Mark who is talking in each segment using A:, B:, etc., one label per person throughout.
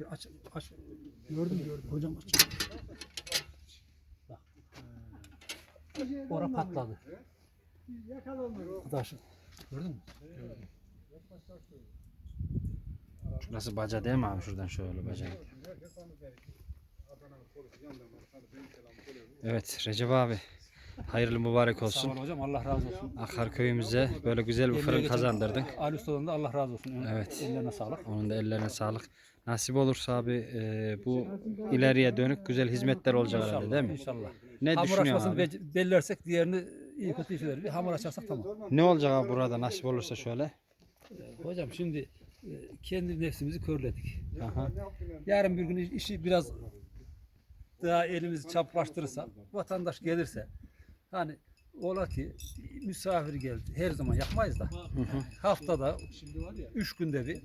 A: Bir aç, aç. Gördüm gördüm. Hocam aç. Bak. Ora patladı. Arkadaşım. Gördün mü?
B: Şurası baca değil mi abi? Şuradan şöyle baca. Evet Recep abi. Hayırlı mübarek
A: Sağ
B: olsun.
A: ol hocam. Allah razı olsun.
B: Akar köyümüze böyle güzel bir fırın kazandırdın.
A: Ali Usta'dan da Allah razı olsun.
B: Evet.
A: Ellerine sağlık.
B: Onun da ellerine sağlık. Nasip olursa abi e, bu ileriye dönük güzel hizmetler olacak herhalde değil mi?
A: İnşallah.
B: Ne
A: hamur
B: düşünüyorsun
A: açmasını
B: abi?
A: bec- belirlersek diğerini iyi kötü işler. Bir hamur açarsak tamam.
B: Ne olacak abi burada nasip olursa şöyle?
A: Hocam şimdi e, kendi nefsimizi körledik.
B: Aha.
A: Yarın bir gün iş- işi biraz daha elimizi çaplaştırırsa, vatandaş gelirse hani ola ki misafir geldi. Her zaman yapmayız da. Haftada üç günde bir,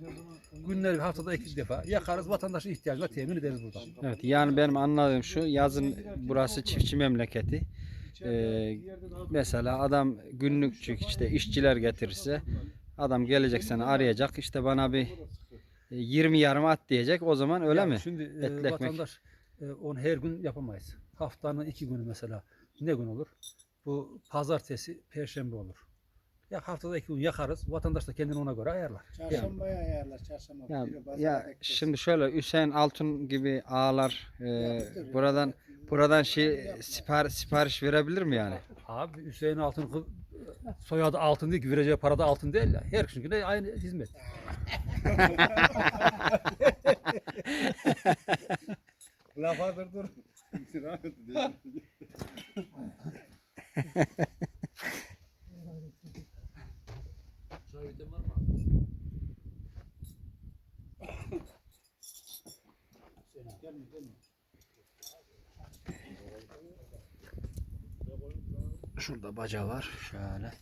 A: günleri haftada iki defa yakarız. Vatandaşın ihtiyacına temin ederiz buradan.
B: Evet yani benim anladığım şu yazın burası çiftçi memleketi. Ee, mesela adam günlükçük işte işçiler getirirse adam gelecek seni arayacak işte bana bir e, 20 yarım at diyecek o zaman öyle
A: Yani
B: mi?
A: Şimdi e,
B: Etli
A: vatandaş e, onu her gün yapamayız. Haftanın iki günü mesela ne gün olur? Bu pazartesi, perşembe olur. Ya haftada iki gün yakarız. Vatandaş da kendini ona göre ayarlar.
C: Çarşambaya ayarlar çarşamba.
B: Ya,
C: Biri
B: ya şimdi şöyle Hüseyin Altun gibi ağalar e, buradan buradan şey sipar, sipariş verebilir mi yani?
A: Abi Hüseyin Altın kız- soyadı altın değil ki vereceği para da altın değil ya. Her kişinkine aynı hizmet.
C: Lafa dur dur.
B: Şurada baca var şöyle.